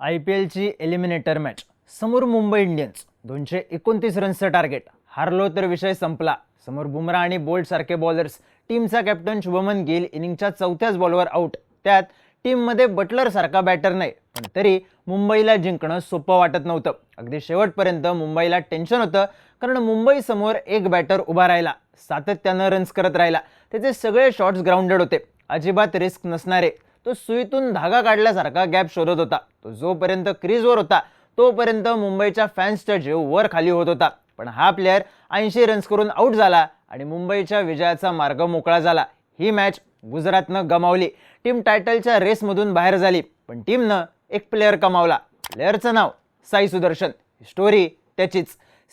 I P एलची eliminator match समोर Mumbai Indians. दोनशे एकोणतीस रन्सचं टार्गेट हारलो तर विषय संपला. समोर बुमरा आणि बोल्ट सारखे बॉलर्स टीमचा कॅप्टन शुभमन गिल इनिंगच्या चौथ्याच बॉलवर आऊट त्यात टीममध्ये बटलर सारखा बॅटर नाही. पण तरी मुंबईला जिंकणं सोपं वाटत नव्हतं. अगदी शेवटपर्यंत मुंबईला टेन्शन होतं कारण मुंबई समोर एक बॅटर उभा राहिला. सातत्यानं रन्स करत राहिला. त्याचे सगळे शॉट्स ग्राउंडेड होते. अजिबात रिस्क नसणारे. तो सुईतून धागा काढल्यासारखा गॅप शोधत होता. तो जोपर्यंत क्रीजवर होता तोपर्यंत मुंबईच्या फॅन्सचा जीव वर खाली होत होता. पण हा प्लेअर ऐंशी रन्स करून आऊट झाला आणि मुंबईच्या विजयाचा मार्ग मोकळा झाला. ही मॅच गुजरातनं गमावली. टीम टायटलच्या रेसमधून बाहेर झाली. पण टीमनं एक प्लेअर कमावला. प्लेअरचं नाव साई सुदर्शन. स्टोरी त्याचीच.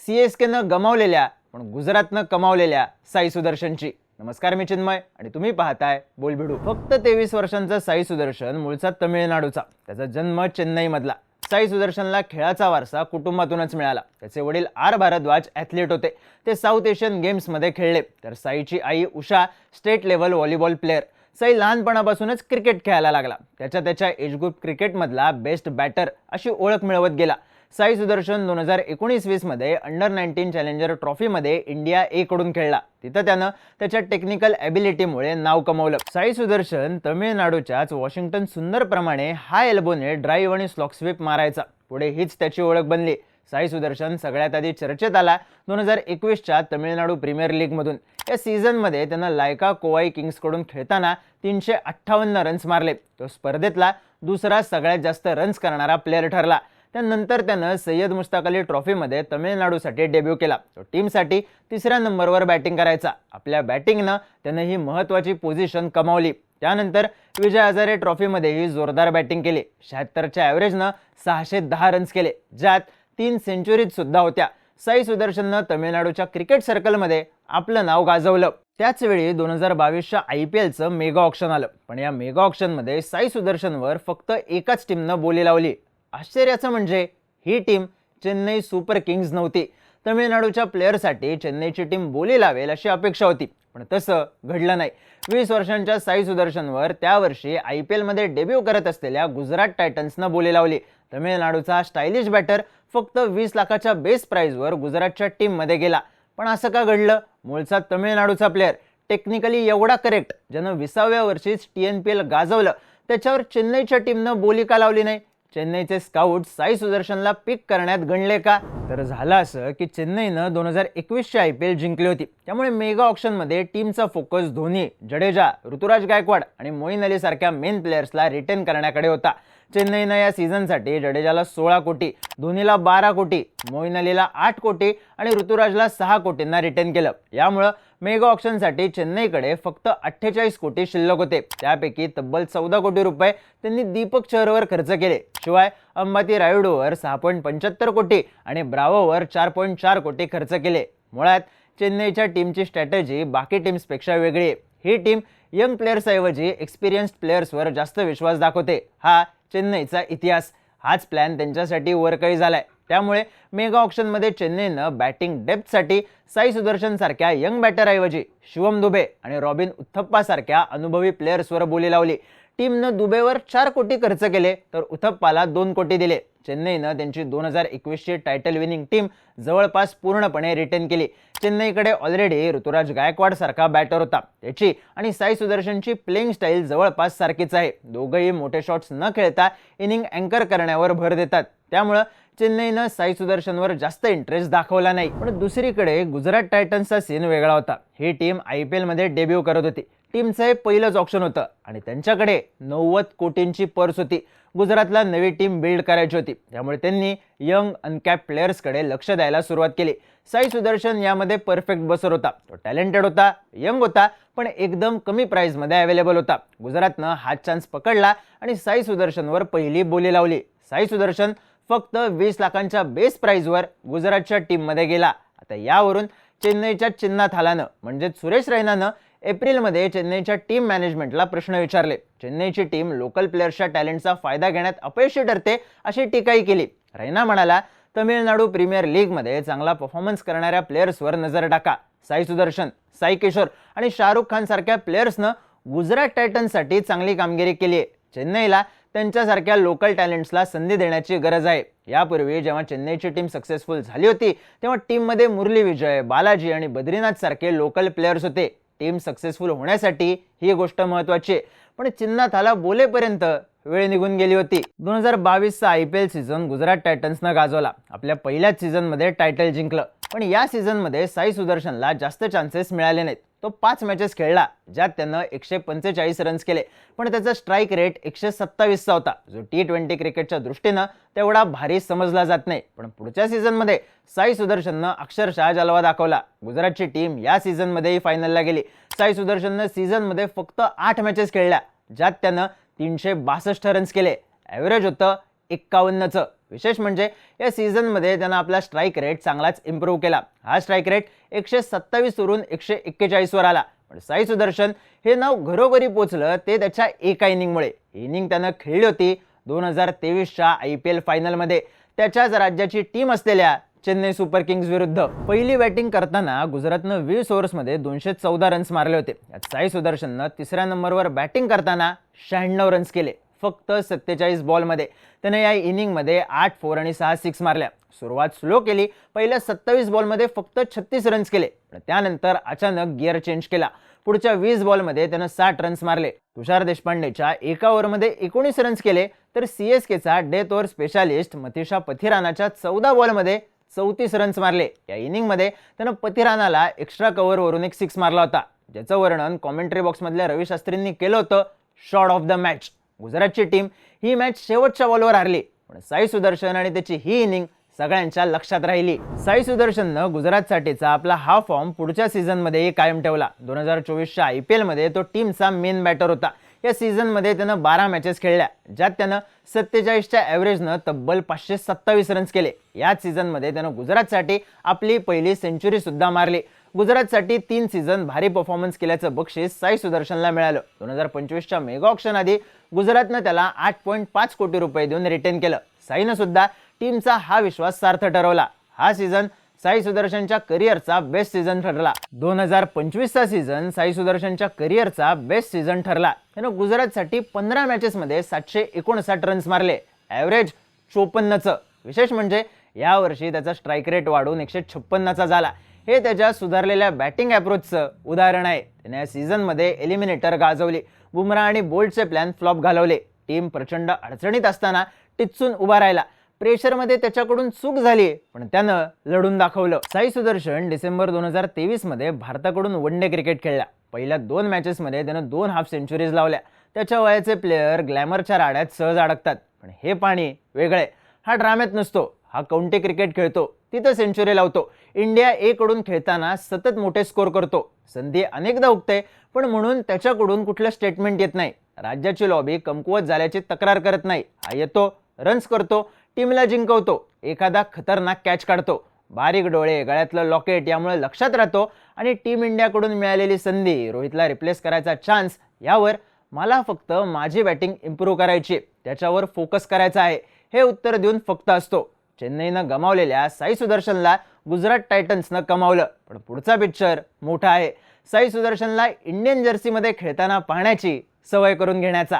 सी एस केनं गमावलेल्या पण गुजरातनं कमावलेल्या साई सुदर्शनची. नमस्कार मी चिन्मय आणि तुम्ही पाहताय बोलबिडू फक्त तेवीस वर्षांचा साई सुदर्शन मूळचा तमिळनाडूचा. त्याचा जन्म चेन्नईमधला. साई सुदर्शनला खेळाचा वारसा कुटुंबातूनच मिळाला. त्याचे वडील आर भारद्वाज ॲथलीट होते. ते साऊथ एशियन गेम्समध्ये खेळले. तर साईची आई Usha state level volleyball player Sai लहानपणापासूनच क्रिकेट खेळायला लागला. त्याच्या त्याच्या एज ग्रुप क्रिकेटमधला बेस्ट बॅटर अशी ओळख मिळवत गेला. साई सुदर्शन दोन हजार एकोणीस वीसमध्ये अंडर नाईन्टीन चॅलेंजर ट्रॉफीमध्ये इंडिया ए कडून खेळला. तिथं त्यानं त्याच्या टेक्निकल ॲबिलिटीमुळे नाव कमवलं. साई सुदर्शन तमिळनाडूच्याच वॉशिंग्टन सुंदरप्रमाणे हाय एल्बोने ड्राईव्ह आणि स्लॉकस्वीप मारायचा. पुढे हीच त्याची ओळख बनली. साई सुदर्शन सगळ्यात आधी चर्चेत आला दोन हजार एकवीसच्या तमिळनाडू प्रीमियर लीगमधून या सीझनमध्ये त्यानं लायका कोवाई किंग्सकडून खेळताना तीनशे अठ्ठावन्न रन्स मारले. तो स्पर्धेतला दुसरा सगळ्यात जास्त रन्स करणारा प्लेअर ठरला. त्यानंतर त्यानं सय्यद मुश्ताक अली ट्रॉफीमध्ये तमिळनाडूसाठी डेब्यू केला. तो टीमसाठी तिसऱ्या नंबरवर बॅटिंग करायचा. आपल्या बॅटिंगनं त्यानं ही महत्त्वाची पोझिशन कमावली. त्यानंतर विजय हजारे ट्रॉफीमध्येही जोरदार बॅटिंग केली. शहात्तरच्या ॲव्हरेजनं सहाशे दहा रन्स केले ज्यात तीन सेंचुरीज सुद्धा होत्या. साई सुदर्शननं तमिळनाडूच्या क्रिकेट सर्कलमध्ये आपलं नाव गाजवलं. त्याचवेळी दोन हजार बावीसच्या आय पी एलचं मेगा ऑप्शन आलं. पण या मेगा ऑप्शनमध्ये साई सुदर्शनवर फक्त एकाच टीमनं बोली लावली. आश्चर्याचं म्हणजे ही टीम चेन्नई सुपर किंग्ज नव्हती. तमिळनाडूच्या प्लेअरसाठी चेन्नईची टीम बोली लावेल अशी अपेक्षा होती. पण तसं घडलं नाही. वीस वर्षांच्या साई सुदर्शनवर त्या वर्षी आय पी एलमध्ये डेब्यू करत असलेल्या गुजरात टायटन्सनं बोली लावली. तमिळनाडूचा स्टायलिश बॅटर फक्त वीस लाखाच्या बेस प्राईजवर गुजरातच्या टीममध्ये गेला. पण असं का घडलं? मूळचा तमिळनाडूचा प्लेअर टेक्निकली एवढा करेक्ट ज्यानं विसाव्या वर्षीच टी एन पी एल गाजवलं. त्याच्यावर चेन्नईच्या टीमनं बोली का लावली नाही? चेन्नईचे स्काउट साई सुदर्शनला पिक करण्यात गणले का? तर झालं असं की चेन्नईनं दोन हजार एकवीसची आय पी एल जिंकली होती. त्यामुळे मेगा ऑप्शनमध्ये टीमचा फोकस धोनी जडेजा ऋतुराज गायकवाड आणि मोईन अली सारख्या मेन प्लेयर्सला रिटेन करण्याकडे होता. चेन्नईनं या सीझनसाठी जडेजाला सोळा कोटी धोनीला बारा कोटी मोईन अलीला आठ कोटी आणि ऋतुराजला सहा कोटींना रिटर्न केलं. यामुळं मेगा ऑप्शनसाठी चेन्नईकडे फक्त अठ्ठेचाळीस कोटी शिल्लक होते. त्यापैकी तब्बल चौदा कोटी रुपये त्यांनी दीपक चहरवर खर्च केले. शिवाय अंबाती रायुडूवर सहा पॉईंट पंच्याहत्तर कोटी आणि ब्रावोवर चार पॉईंट चार कोटी खर्च केले. मुळात चेन्नईच्या टीमची स्ट्रॅटेजी बाकी टीम्सपेक्षा वेगळी आहे. ही टीम यंग प्लेयर्सऐवजी एक्सपिरियन्स्ड प्लेयर्सवर जास्त विश्वास दाखवते. हा चेन्नईचा इतिहास. हाच प्लॅन त्यांच्यासाठी वरकळी झालाय. त्यामुळे मेगा ऑप्शनमध्ये चेन्नईनं बॅटिंग डेप्थसाठी साई सुदर्शन सारख्या यंग बॅटरऐवजी शिवम दुबे आणि रॉबिन उथप्पासारख्या अनुभवी प्लेयर्सवर बोली लावली. टीमनं दुबेवर चार कोटी खर्च केले तर उथप्पाला दोन कोटी दिले. चेन्नईनं त्यांची दोन हजार एकवीसची टायटल विनिंग टीम जवळपास पूर्णपणे रिटेन केली. चेन्नईकडे ऑलरेडी ऋतुराज गायकवाड सारखा बॅटर होता. त्याची आणि साई सुदर्शनची प्लेइंग स्टाईल जवळपास सारखीच आहे. दोघंही मोठे शॉट्स न खेळता इनिंग अँकर करण्यावर भर देतात. त्यामुळं चेन्नईनं साई सुदर्शनवर जास्त इंटरेस्ट दाखवला नाही. पण दुसरीकडे गुजरात टायटन्सचा सीन वेगळा होता. ही टीम आय पी एलमध्ये डेब्यू करत होती. टीमचं हे पहिलंच ऑप्शन होतं. आणि त्यांच्याकडे नव्वद कोटींची पर्स होती. गुजरातला नवी टीम बिल्ड करायची होती. त्यामुळे त्यांनी यंग अनकॅप प्लेयर्सकडे लक्ष द्यायला सुरुवात केली. साई सुदर्शन यामध्ये परफेक्ट बसर होता. तो टॅलेंटेड होता यंग होता पण एकदम कमी प्राईजमध्ये अवेलेबल होता. गुजरातनं हा चान्स पकडला आणि साई सुदर्शनवर पहिली बोली लावली. साई सुदर्शन फक्त वीस लाखांच्या बेस प्राईजवर गुजरातच्या टीममध्ये गेला. आता यावरून चेन्नईच्या चिन्नाथालानं हालानं म्हणजेच सुरेश रैनानं एप्रिलमध्ये चेन्नईच्या टीम मॅनेजमेंटला प्रश्न विचारले. चेन्नईची टीम लोकल प्लेयर्सच्या टॅलेंटचा फायदा घेण्यात अपयशी ठरते अशी टीकाही केली. रैना म्हणाला तमिळनाडू प्रीमियर लीगमध्ये चांगला परफॉर्मन्स करणाऱ्या प्लेयर्सवर नजर टाका. साई सुदर्शन साई किशोर आणि शाहरुख खान सारख्या प्लेयर्सनं गुजरात टायटन्ससाठी चांगली कामगिरी केली आहे. चेन्नईला त्यांच्यासारख्या लोकल टॅलेंट्सला संधी देण्याची गरज आहे. यापूर्वी जेव्हा चेन्नईची टीम सक्सेसफुल झाली होती तेव्हा टीममध्ये मुरली विजय बालाजी आणि बद्रीनाथ सारखे लोकल प्लेयर्स होते. टीम सक्सेसफुल होण्यासाठी ही गोष्ट महत्त्वाची आहे. पण चिन्नाथाला बोलेपर्यंत वेळ निघून गेली होती. दोन हजार बावीसचा I P L season Gujarat टायटन्सनं गाजवला. आपल्या पहिल्याच सीझनमध्ये टायटल जिंकलं. पण या सीझनमध्ये साई सुदर्शनला जास्त चान्सेस मिळाले नाहीत. तो पाच मॅचेस खेळला ज्यात त्यानं एकशे पंचेचाळीस रन्स केले. पण त्याचा स्ट्राईक रेट एकशे सत्तावीसचा होता. जो टी ट्वेंटी क्रिकेटच्या दृष्टीनं तेवढा भारी समजला जात नाही. पण पुढच्या सीझनमध्ये साई सुदर्शननं अक्षरशः जलवा दाखवला. गुजरातची टीम या सीझनमध्येही फायनलला गेली. साई सुदर्शननं सीझनमध्ये फक्त आठ मॅचेस खेळल्या ज्यात त्यानं तीनशे बासष्ट रन्स केले. ॲव्हरेज होतं एक्कावन्नचं विशेष म्हणजे या सीझनमध्ये त्यानं आपला स्ट्राईक रेट चांगलाच इम्प्रूव्ह केला. हा स्ट्राईक रेट एकशे सत्तावीस वरून एकशे एक्केचाळीसवर आला. पण साई सुदर्शन हे नाव घरोघरी पोचलं ते त्याच्या एका इनिंगमुळे इनिंग त्यानं खेळली होती दोन हजार तेवीसच्या आय पी एल फायनलमध्ये त्याच्याच राज्याची टीम असलेल्या चेन्नई सुपर किंग्स विरुद्ध पहिली बॅटिंग करताना गुजरातनं वीस ओव्हर्समध्ये दोनशे चौदा रन्स मारले होते. यात साई सुदर्शननं तिसऱ्या नंबरवर बॅटिंग करताना शहाण्णव रन्स केले. फक्त सत्तेचाळीस बॉलमध्ये. त्याने या इनिंगमध्ये आठ फोर आणि सहा सिक्स मारल्या. सुरुवात स्लो केली. पहिल्या सत्तावीस बॉलमध्ये फक्त छत्तीस रन्स केले. पण त्यानंतर अचानक गिअर चेंज केला. पुढच्या वीस बॉलमध्ये त्यानं साठ रन्स मारले. तुषार देशपांडेच्या एका ओव्हरमध्ये एकोणीस रन्स केले तर सी एस केचा डेथ ओव्हर स्पेशालिस्ट मथिशा पथिरानाच्या चौदा बॉलमध्ये चौतीस रन्स मारले. या इनिंगमध्ये त्यानं पथिरानाला एक्स्ट्रा कव्हरवरून एक सिक्स मारला होता. ज्याचं वर्णन कॉमेंट्री बॉक्समधल्या रवी शास्त्रींनी केलं होतं. शॉर्ट ऑफ द मॅच गुजरातची टीम ही मॅच शेवटच्या बॉलवर हारली. पण साई सुदर्शन आणि त्याची ही इनिंग सगळ्यांच्या लक्षात राहिली. साई सुदर्शननं गुजरातसाठीचा आपला हा फॉर्म पुढच्या सीझनमध्येही कायम ठेवला. दोन हजार चोवीसच्या आय पी एलमध्ये तो टीमचा मेन बॅटर होता. या सीझनमध्ये त्यानं बारा मॅचेस खेळल्या ज्यात त्यानं सत्तेचाळीसच्या ॲव्हरेजनं तब्बल पाचशे सत्तावीस रन्स केले. याच सीझनमध्ये त्यानं गुजरातसाठी आपली पहिली सेंचुरीसुद्धा मारली. गुजरातसाठी तीन सीझन भारी परफॉर्मन्स केल्याचं बक्षीस साई सुदर्शनला मिळालं. दोन हजार पंचवीसच्या मेगा ऑप्शन आधी गुजरातनं त्याला आठ पॉईंट पाच कोटी रुपये देऊन रिटेन केलं. साईनं सुद्धा टीमचा हा विश्वास सार्थ ठरवला. हा सीझन साई सुदर्शनच्या करिअरचा बेस्ट सीझन ठरला. दोन हजार पंचवीसचा सीझन साई सुदर्शनच्या करिअरचा बेस्ट सीझन ठरला. त्यानं गुजरातसाठी पंधरा मॅचेसमध्ये सातशे एकोणसाठ रन्स मारले. ॲव्हरेज चोपन्नचं. विशेष म्हणजे यावर्षी त्याचा स्ट्राईक रेट वाढून एकशे छप्पन्नचा झाला. हे त्याच्या सुधारलेल्या बॅटिंग अप्रोचचं उदाहरण आहे. त्याने या सीझनमध्ये एलिमिनेटर गाजवली. बुमरा आणि बोल्टचे प्लॅन फ्लॉप घालवले. टीम प्रचंड अडचणीत असताना टिचून उभा राहिला. प्रेशरमध्ये त्याच्याकडून चूक झाली पण त्यानं लढून दाखवलं. साई सुदर्शन डिसेंबर दोन हजार तेवीसमध्ये भारताकडून वन डे क्रिकेट खेळला. पहिल्या दोन मॅचेसमध्ये त्यानं दोन हाफ सेंचुरीज लावल्या. त्याच्या वयाचे प्लेयर ग्लॅमरच्या राड्यात सहज अडकतात. पण हे पाणी वेगळे हा ड्राम्यात नसतो. हा काउंटी क्रिकेट खेळतो? तिथं सेंचुरी लावतो. इंडिया एकडून खेळताना सतत मोठे स्कोर करतो. संधी अनेकदा उगते पण म्हणून त्याच्याकडून कुठलं स्टेटमेंट येत नाही. राज्याची लॉबी कमकुवत झाल्याची तक्रार करत नाही. हा येतो रन्स करतो टीमला जिंकवतो. एखादा खतरनाक कॅच काढतो. बारीक डोळे गळ्यातलं लॉकेट यामुळे लक्षात राहतो आणि टीम इंडियाकडून मिळालेली संधी रोहितला रिप्लेस करायचा चान्स यावर मला फक्त माझी बॅटिंग इम्प्रूव्ह करायची त्याच्यावर फोकस करायचा आहे. हे उत्तर देऊन फक्त असतो. चेन्नईनं गमावलेल्या साई सुदर्शनला गुजरात टायटन्सनं कमावलं. पण पुढचा पिक्चर मोठा आहे. साई सुदर्शनला इंडियन जर्सीमध्ये खेळताना पाहण्याची सवय करून घेण्याचा.